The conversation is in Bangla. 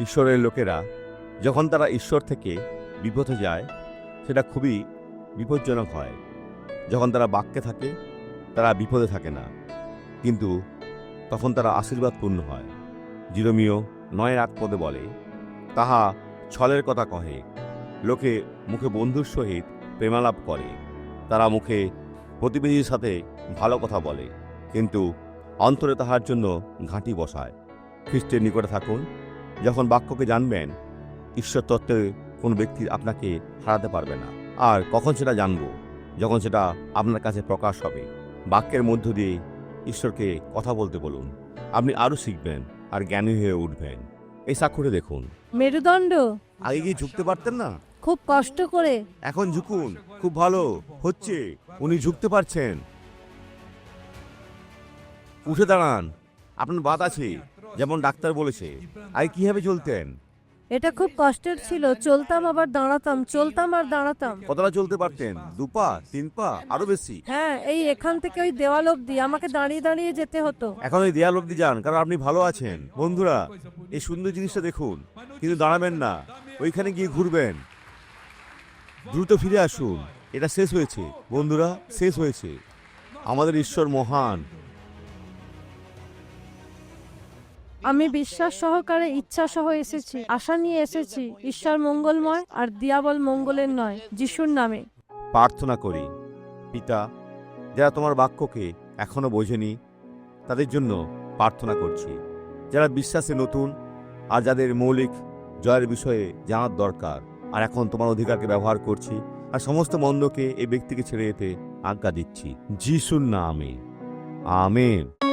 ঈশ্বরের লোকেরা যখন তারা ঈশ্বর থেকে বিপথে যায়, সেটা খুবই বিপজ্জনক হয়। যখন তারা বাক্যে থাকে, তারা বিপদে থাকে না। কিন্তু তখন তারা আশীর্বাদপূর্ণ হয়। জিরোমিও নয় আট পদে বলে, তাহা ছলের কথা কহে। লোকে মুখে বন্ধুর সহিত প্রেমালাপ করে। তারা মুখে প্রতিবেশীর সাথে ভালো কথা বলে। কিন্তু অন্তরে তাহার জন্য ঘাঁটি বসায়। খ্রিস্টের নিকটে থাকুন। যখন বাক্যকে জানবেন ঈশ্বর তত্ত্বে কোন ব্যক্তি আপনাকে হারাতে পারবে না। আর কখন সেটা জানব? যখন সেটা আপনার কাছে প্রকাশ হবে। বাক্যের মধ্য দিয়ে ঈশ্বরকে কথা বলতে বলুন। আপনি আরও শিখবেন আর জ্ঞানী হয়ে উঠবেন। এই সাক্ষরে দেখুন। মেরুদণ্ড। আগে কি ঝুঁকতে পারতেন না? খুব কষ্ট করে। এখন ঝুঁকুন। খুব ভালো। হচ্ছে। উনি ঝুঁকতে পারছেন। উঠে দাঁড়ান। আপনার বাত আছে। যেমন ডাক্তার বলেছে আগে কীভাবে চলতেন? এটা খুব কষ্টের ছিল। চলতাম আবার দাঁড়াতাম। চলতাম আর দাঁড়াতাম। কতটা চলতে পারতেন? দু পা তিন পা? আরও বেশি? হ্যাঁ এই এখান থেকে ওই দেওয়াল অব্দি আমাকে দাঁড়িয়ে দাঁড়িয়ে যেতে হতো। এখন ওই দেয়াল অব্দি যান কারণ আপনি ভালো আছেন। বন্ধুরা এই সুন্দর জিনিসটা দেখুন কিন্তু দাঁড়াবেন না। ওইখানে গিয়ে ঘুরবেন। দ্রুত ফিরে আসুন। এটা শেষ হয়েছে। বন্ধুরা শেষ হয়েছে। আমাদের ঈশ্বর মহান। আমি বিশ্বাস সহকারে ইচ্ছা সহ এসেছি, আশা নিয়ে এসেছি, ঈশ্বর মঙ্গলময় আর দিয়াবল মঙ্গলের নয়, যিশুর নামে। প্রার্থনা করি, পিতা, যারা তোমার বাক্যকে এখনও বোঝেনি, তাদের জন্য প্রার্থনা করছি। যারা বিশ্বাসে নতুন আর যাদের মৌলিক জয়ের বিষয়ে জানার দরকার, আর এখন তোমার অধিকারকে ব্যবহার করছি, আর সমস্ত মন্দকে এই ব্যক্তিকে ছেড়ে যেতে আজ্ঞা দিচ্ছি। যিশুর নামে। আমেন।